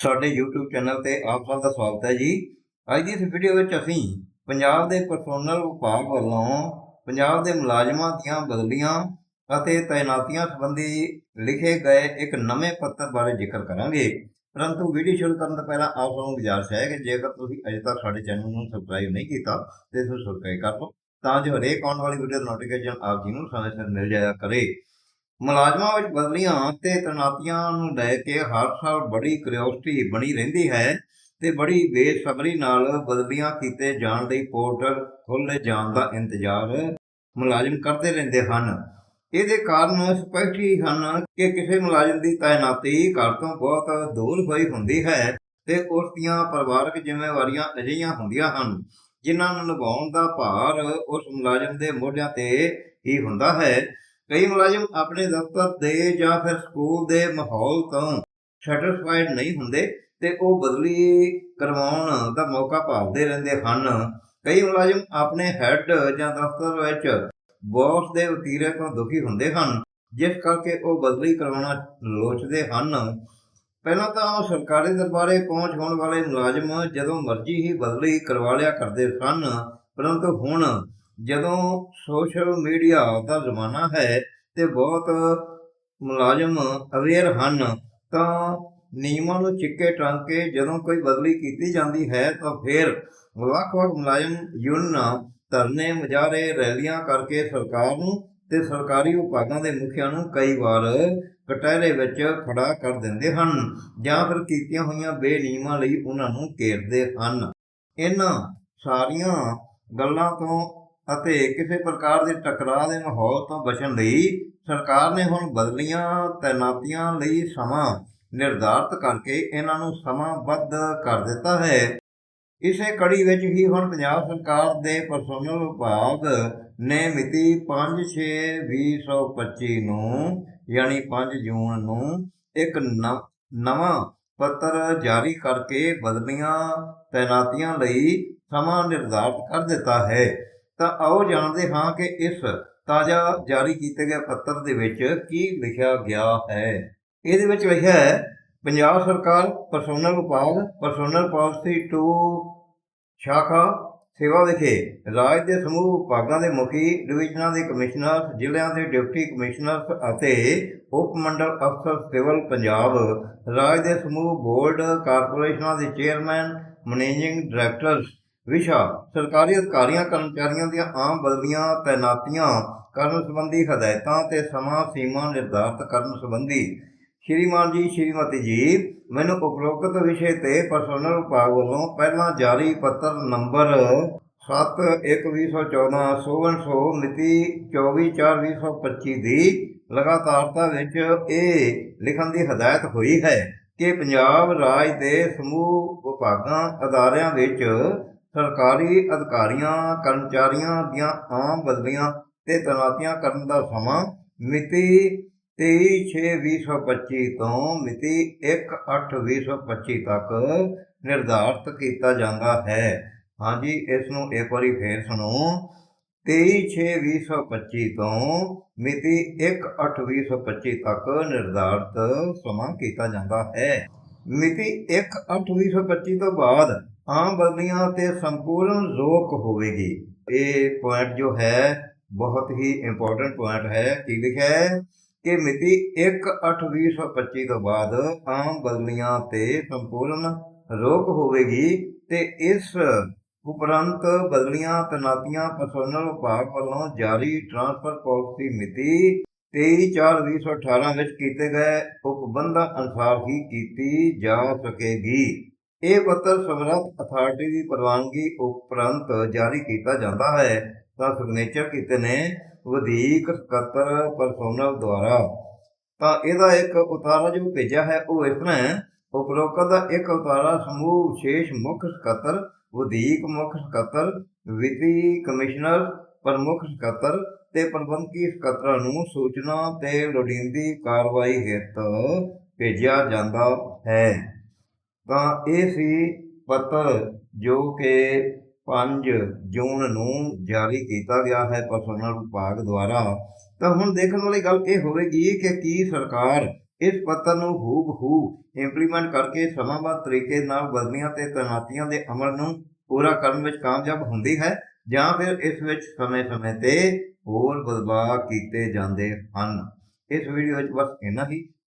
ਸਾਡੇ YouTube channel ਤੇ ਆਪ ਸਭ ਦਾ ਸਵਾਗਤ ਹੈ ਜੀ। ਅੱਜ ਦੀ ਇਸ ਵੀਡੀਓ ਵਿੱਚ ਅਸੀਂ ਪੰਜਾਬ ਦੇ ਪਰਸੋਨਲ ਵਿਭਾਗ ਵੱਲੋਂ ਪੰਜਾਬ ਦੇ ਮੁਲਾਜ਼ਮਾਂ ਦੀਆਂ ਬਦਲੀਆਂ ਅਤੇ ਤਾਇਨਾਤੀਆਂ ਸੰਬੰਧੀ ਲਿਖੇ ਗਏ ਇੱਕ ਨਵੇਂ ਪੱਤਰ ਬਾਰੇ ਜ਼ਿਕਰ ਕਰਾਂਗੇ। ਪਰੰਤੂ ਵੀਡੀਓ ਸ਼ੁਰੂ ਕਰਨ ਤੋਂ ਪਹਿਲਾਂ ਆਪ ਸਭ ਨੂੰ ਗੁਜ਼ਾਰਿਸ਼ ਹੈ ਕਿ ਜੇਕਰ ਤੁਸੀਂ ਅਜੇ ਤੱਕ ਸਾਡੇ ਚੈਨਲ ਨੂੰ ਸਬਸਕ੍ਰਾਈਬ ਨਹੀਂ ਕੀਤਾ, ਤੇ ਇਸ ਨੂੰ ਸਬਸਕ੍ਰਾਈਬ ਕਰ ਲਓ, ਤਾਂ ਜੋ ਹਰੇਕ ਆਉਣ ਵਾਲੀ ਵੀਡੀਓ ਦਾ ਨੋਟੀਫਿਕੇਸ਼ਨ ਆਪ ਜੀ ਨੂੰ ਸਮੇਂ ਸਿਰ ਮਿਲ ਜਾਇਆ ਕਰੇ। ਮੁਲਾਜ਼ਮਾਂ ਵਿੱਚ ਬਦਲੀਆਂ ਤੇ ਤੈਨਾਤੀਆਂ ਨੂੰ ਲੈ ਕੇ ਹਰ ਸਾਲ ਬੜੀ ਕਿਉਰਿਓਸਿਟੀ ਬਣੀ ਰਹਿੰਦੀ ਹੈ ਤੇ ਬੜੀ ਬੇਸਬਰੀ ਨਾਲ ਬਦਲੀਆਂ ਕੀਤੇ ਜਾਣ ਲਈ ਪੋਰਟਲ ਖੋਲ੍ਹੇ ਜਾਣ ਦਾ ਇੰਤਜ਼ਾਰ ਮੁਲਾਜ਼ਮ ਕਰਦੇ ਰਹਿੰਦੇ ਹਨ। ਇਹਦੇ ਕਾਰਨ ਸਪਸ਼ਟ ਹੀ ਹਨ ਕਿ ਕਿਸੇ ਮੁਲਾਜ਼ਮ ਦੀ ਤਾਇਨਾਤੀ ਘਰ ਤੋਂ ਬਹੁਤ ਦੂਰ ਹੋਈ ਹੁੰਦੀ ਹੈ ਤੇ ਉਸ ਦੀਆਂ ਪਰਿਵਾਰਕ ਜ਼ਿੰਮੇਵਾਰੀਆਂ ਅਜਿਹੀਆਂ ਹੁੰਦੀਆਂ ਹਨ, ਜਿਨ੍ਹਾਂ ਨੂੰ ਨਿਭਾਉਣ ਦਾ ਭਾਰ ਉਸ ਮੁਲਾਜ਼ਮ ਦੇ ਮੋਢਿਆਂ ਤੇ ਹੀ ਹੁੰਦਾ ਹੈ। ਕਈ ਮੁਲਾਜ਼ਮ ਆਪਣੇ ਦਫ਼ਤਰ ਦੇ ਜਾਂ ਫਿਰ ਸਕੂਲ ਦੇ ਮਾਹੌਲ ਤੋਂ ਸੈਟੀਸਫਾਈਡ ਨਹੀਂ ਹੁੰਦੇ ਤੇ ਉਹ ਬਦਲੀ ਕਰਵਾਉਣ ਦਾ ਮੌਕਾ ਭਾਲਦੇ ਰਹਿੰਦੇ ਹਨ। ਕਈ ਮੁਲਾਜ਼ਮ ਆਪਣੇ ਹੈੱਡ ਜਾਂ ਦਫ਼ਤਰ ਵਿੱਚ ਬੌਸ ਦੇ ਵਤੀਰੇ ਤੋਂ ਦੁਖੀ ਹੁੰਦੇ ਹਨ, ਜਿਸ ਕਰਕੇ ਉਹ ਬਦਲੀ ਕਰਵਾਉਣਾ ਲੋਚਦੇ ਹਨ। ਪਹਿਲਾਂ ਤਾਂ ਉਹ ਸਰਕਾਰੀ ਦਰਬਾਰੇ ਪਹੁੰਚ ਹੋਣ ਵਾਲੇ ਮੁਲਾਜ਼ਮ ਜਦੋਂ ਮਰਜ਼ੀ ਹੀ ਬਦਲੀ ਕਰਵਾ ਲਿਆ ਕਰਦੇ ਸਨ, ਪਰੰਤੂ ਹੁਣ ਜਦੋਂ ਸੋਸ਼ਲ ਮੀਡੀਆ ਦਾ ਜ਼ਮਾਨਾ ਹੈ ਤੇ ਬਹੁਤ ਮੁਲਾਜ਼ਮ ਅਵੇਅਰ ਹਨ, ਤਾਂ ਨਿਯਮਾਂ ਨੂੰ ਚਿੱਕੇ ਟੰਗ ਕੇ ਜਦੋਂ ਕੋਈ ਬਦਲੀ ਕੀਤੀ ਜਾਂਦੀ ਹੈ ਤਾਂ ਫਿਰ ਵੱਖ-ਵੱਖ ਮੁਲਾਜ਼ਮ ਯੂਨੀਅਨਾਂ ਧਰਨੇ ਮੁਜ਼ਾਹਰੇ ਰੈਲੀਆਂ ਕਰਕੇ ਸਰਕਾਰ ਨੂੰ ਤੇ ਸਰਕਾਰੀ ਵਿਭਾਗਾਂ ਦੇ ਮੁਖੀਆਂ ਨੂੰ ਕਈ ਵਾਰ ਕਟਹਿਰੇ ਵਿੱਚ ਖੜਾ ਕਰ ਦਿੰਦੇ ਹਨ ਜਾਂ ਫਿਰ ਕੀਤੀਆਂ ਹੋਈਆਂ ਬੇਨਿਯਮਾਂ ਲਈ ਉਹਨਾਂ ਨੂੰ ਘੇਰਦੇ ਹਨ। ਇਹਨਾਂ ਸਾਰੀਆਂ ਗੱਲਾਂ ਤੋਂ ਅਤੇ ਕਿਸੇ ਪ੍ਰਕਾਰ ਦੇ ਟਕਰਾਅ ਦੇ ਮਾਹੌਲ ਤੋਂ ਬਚਣ ਲਈ ਸਰਕਾਰ ਨੇ ਹੁਣ ਬਦਲੀਆਂ ਤੈਨਾਤੀਆਂ ਲਈ ਸਮਾਂ ਨਿਰਧਾਰਤ ਕਰਕੇ ਇਹਨਾਂ ਨੂੰ ਸਮਾਂਬੱਧ ਕਰ ਦਿੱਤਾ ਹੈ। ਇਸੇ ਕੜੀ ਵਿੱਚ ਹੀ ਹੁਣ ਪੰਜਾਬ ਸਰਕਾਰ ਦੇ ਪਰਸੋਨਲ ਵਿਭਾਗ ਨੇ ਮਿਤੀ 5/6/2025 ਨੂੰ, ਯਾਨੀ 5 ਜੂਨ ਨੂੰ ਇੱਕ ਨਵਾਂ ਪੱਤਰ ਜਾਰੀ ਕਰਕੇ ਬਦਲੀਆਂ ਤੈਨਾਤੀਆਂ ਲਈ ਸਮਾਂ ਨਿਰਧਾਰਤ ਕਰ ਦਿੱਤਾ ਹੈ। ਤਾਂ ਆਓ ਜਾਣਦੇ ਹਾਂ ਕਿ ਇਸ ਤਾਜ਼ਾ ਜਾਰੀ ਕੀਤੇ ਗਏ ਪੱਤਰ ਦੇ ਵਿੱਚ ਕੀ ਲਿਖਿਆ ਗਿਆ ਹੈ। ਇਹਦੇ ਵਿੱਚ ਲਿਖਿਆ ਹੈ, ਪੰਜਾਬ ਸਰਕਾਰ, ਪਰਸੋਨਲ ਵਿਭਾਗ ਪਰਸੋਨਲ ਪਾਲਿਸੀ 2 ਸ਼ਾਖਾ ਸੇਵਾ ਵਿਖੇ ਰਾਜ ਦੇ ਸਮੂਹ ਵਿਭਾਗਾਂ ਦੇ ਮੁਖੀ, ਡਿਵੀਜ਼ਨਾਂ ਦੇ ਕਮਿਸ਼ਨਰ ਜ਼ਿਲ੍ਹਿਆਂ ਦੇ ਡਿਪਟੀ ਕਮਿਸ਼ਨਰ ਅਤੇ ਉਪ ਮੰਡਲ ਅਫਸਰ ਸਿਵਲ ਪੰਜਾਬ, ਰਾਜ ਦੇ ਸਮੂਹ ਬੋਰਡ ਕਾਰਪੋਰੇਸ਼ਨਾਂ ਦੇ ਚੇਅਰਮੈਨ, ਮੈਨੇਜਿੰਗ ਡਾਇਰੈਕਟਰਸ ਵਿਸ਼ਾ ਸਰਕਾਰੀ ਅਧਿਕਾਰੀਆਂ, ਕਰਮਚਾਰੀਆਂ ਦੀਆਂ ਆਮ ਬਦਲੀਆਂ ਤਾਇਨਾਤੀਆਂ ਕਰਨ ਸੰਬੰਧੀ ਹਦਾਇਤਾਂ ਤੇ ਸਮਾਂ ਸੀਮਾ ਨਿਰਧਾਰਤ ਕਰਨ ਸੰਬੰਧੀ ਸ਼੍ਰੀਮਾਨ ਜੀ, ਸ਼੍ਰੀਮਤੀ ਜੀ, ਮੈਨੂੰ ਉਪਰੋਕਤ ਵਿਸ਼ੇ ਤੇ ਪਰਸੋਨਲ ਵਿਭਾਗ ਵੱਲੋਂ ਪਹਿਲਾਂ ਜਾਰੀ ਪੱਤਰ ਨੰਬਰ 7/1/2014 ਸੋਵਨਸੋ ਮਿਤੀ 24/4/2025 ਦੀ ਲਗਾਤਾਰਤਾ ਵਿੱਚ ਇਹ ਲਿਖਣ ਦੀ ਹਦਾਇਤ ਹੋਈ ਹੈ ਕਿ ਪੰਜਾਬ ਰਾਜ ਦੇ ਸਮੂਹ ਵਿਭਾਗਾਂ ਅਦਾਰਿਆਂ ਵਿੱਚ ਸਰਕਾਰੀ ਅਧਿਕਾਰੀਆਂ, ਕਰਮਚਾਰੀਆਂ ਦੀਆਂ ਆਮ ਬਦਲੀਆਂ ਤੇ ਤੈਨਾਤੀਆਂ ਕਰਨ ਦਾ ਸਮਾਂ ਮਿਤੀ 23/6/2025 ਤੋਂ ਮਿਤੀ 1/8/2025 ਤੱਕ ਨਿਰਧਾਰਤ ਕੀਤਾ ਜਾਂਦਾ ਹੈ। ਹਾਂਜੀ, ਇਸ ਨੂੰ ਇੱਕ ਵਾਰੀ ਫੇਰ ਸੁਣੋ। 23/6/2025 ਤੋਂ ਮਿਤੀ 1/8/2025 ਤੱਕ ਨਿਰਧਾਰਤ ਸਮਾਂ ਕੀਤਾ ਜਾਂਦਾ ਹੈ। ਮਿਤੀ 1/8/2025 ਤੋਂ ਬਾਅਦ ਆਮ ਬਦਲੀਆਂ ਤੇ ਸੰਪੂਰਨ ਰੋਕ ਹੋਵੇਗੀ। ਇਹ ਪੁਆਇੰਟ ਜੋ ਹੈ, ਬਹੁਤ ਹੀ ਇੰਪੋਰਟੈਂਟ ਪੁਆਇੰਟ ਹੈ। ਕੀ ਲਿਖਿਆ ਹੈ? ਕਿ ਮਿਤੀ 1/8/2025 ਤੋਂ ਬਾਅਦ ਆਮ ਬਦਲੀਆਂ ਤੇ ਸੰਪੂਰਨ ਰੋਕ ਹੋਵੇਗੀ ਤੇ ਇਸ ਉਪਰੰਤ ਬਦਲੀਆਂ ਤੈਨਾਤੀਆਂ ਪਰਸੋਨਲ ਵਿਭਾਗ ਵੱਲੋਂ ਜਾਰੀ ਟ੍ਰਾਂਸਫਰ ਪਾਲਿਸੀ ਮਿਤੀ 23/4/2018 ਵਿੱਚ ਕੀਤੇ ਗਏ ਉਪਬੰਧਾਂ ਅਨੁਸਾਰ ਹੀ ਕੀਤੀ ਜਾ ਸਕੇਗੀ। ਇਹ ਪੱਤਰ ਸਮਰੱਥ ਅਥਾਰਟੀ ਦੀ ਪ੍ਰਵਾਨਗੀ ਉਪਰੰਤ ਜਾਰੀ ਕੀਤਾ ਜਾਂਦਾ ਹੈ। ਤਾਂ ਸਿਗਨੇਚਰ ਕੀਤੇ ਨੇ ਵਧੀਕ ਸਕੱਤਰ ਪਰਸੋਨਲ ਦੁਆਰਾ। ਤਾਂ ਇਹਦਾ ਇੱਕ ਉਤਾਰਾ ਜੋ ਭੇਜਿਆ ਹੈ, ਉਹ ਇਸ ਤਰ੍ਹਾਂ ਉਪਰੋਕਤ ਦਾ ਇੱਕ ਉਤਾਰਾ ਸਮੂਹ ਵਿਸ਼ੇਸ਼ ਮੁੱਖ ਸਕੱਤਰ, ਵਧੀਕ ਮੁੱਖ ਸਕੱਤਰ, ਵਿੱਤੀ ਕਮਿਸ਼ਨਰ, ਪ੍ਰਮੁੱਖ ਸਕੱਤਰ ਤੇ ਪ੍ਰਬੰਧਕੀ ਸਕੱਤਰਾਂ ਨੂੰ ਸੂਚਨਾ ਤੇ ਲੋੜੀਂਦੀ ਕਾਰਵਾਈ ਹਿੱਤ ਭੇਜਿਆ ਜਾਂਦਾ ਹੈ। ਤਾਂ ਇਹ ਸੀ ਪੱਤਰ ਜੋ ਕਿ 5 ਜੂਨ ਨੂੰ ਜਾਰੀ ਕੀਤਾ ਗਿਆ ਹੈ ਪਰਸੋਨਲ ਵਿਭਾਗ ਦੁਆਰਾ। ਤਾਂ ਹੁਣ ਦੇਖਣ ਵਾਲੀ ਗੱਲ ਇਹ ਹੋਵੇਗੀ ਕਿ ਕੀ ਸਰਕਾਰ ਇਸ ਪੱਤਰ ਨੂੰ ਹੂਬ ਹੂ ਇੰਪਲੀਮੈਂਟ ਕਰਕੇ ਸਮਾਂਬੱਧ ਤਰੀਕੇ ਨਾਲ ਬਦਲੀਆਂ ਤੇ ਤੈਨਾਤੀਆਂ ਦੇ ਅਮਲ ਨੂੰ ਪੂਰਾ ਕਰਨ ਵਿੱਚ ਕਾਮਯਾਬ ਹੁੰਦੀ ਹੈ ਜਾਂ ਫਿਰ ਇਸ ਵਿੱਚ ਸਮੇਂ-ਸਮੇਂ ਤੇ ਹੋਰ ਬਦਲਾਅ ਕੀਤੇ ਜਾਂਦੇ ਹਨ। ਇਸ ਵੀਡੀਓ ਵਿੱਚ ਬਸ ਇੰਨਾ ਹੀ।